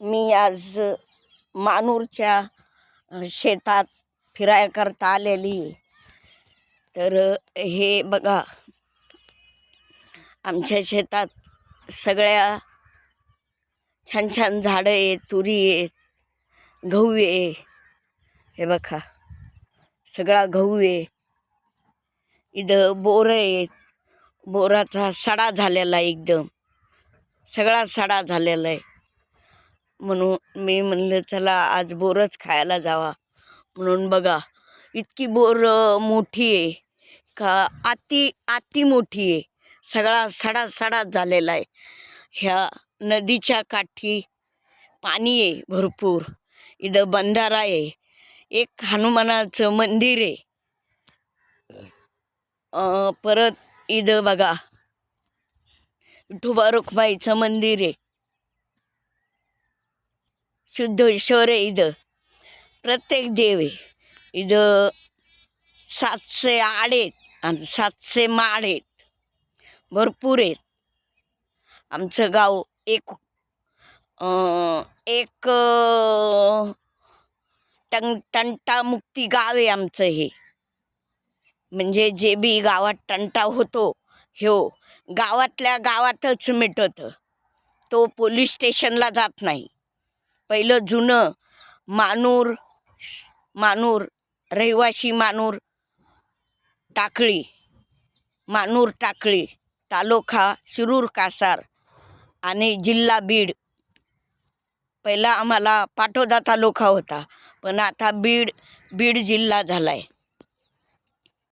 मी आज मानूरच्या शेतात शेतात फिरायकरता आलेली. तर हे बघा आमच्या शेतात सगळ्या छान छान झाडं आहेत तुरी आहेत गहू आहे. हे बघा सगळा गहू आहे. इथं बोरं आहेत. बोराचा सडा झालेला आहे एकदम सगळा सडा झालेला आहे. म्हणून मी म्हणलं चला आज बोरच खायला जावा. म्हणून बघा इतकी बोर मोठी आहे का अति अति मोठी आहे. सगळा सडा सडा झालेला आहे. ह्या नदीच्या काठी पाणी आहे भरपूर. इथं बंधारा आहे. एक हनुमानाचं मंदिर आहे. परत इथं बघा विठोबा रुखमाईचं मंदिर आहे. शुद्धेश्वर आहे इथं. प्रत्येक देव आहे. इथं सातशे आड आहेत आणि सातशे माड आहेत. भरपूर आहेत. आमचं गाव एक एक टं टंटामुक्ती गाव आहे आमचं हे. म्हणजे जे बी गावात टंटा होतो हो गावातल्या गावातच मिटतं. तो पोलीस स्टेशनला जात नाही. पहिलं जुनं मानूर मानूर रहिवाशी मानूर टाकळी मानूर टाकळी तालुका शिरूर कासार आणि जिल्हा बीड. पहिला आम्हाला पाटोदा तालुका होता पण आता बीड बीड जिल्हा झाला आहे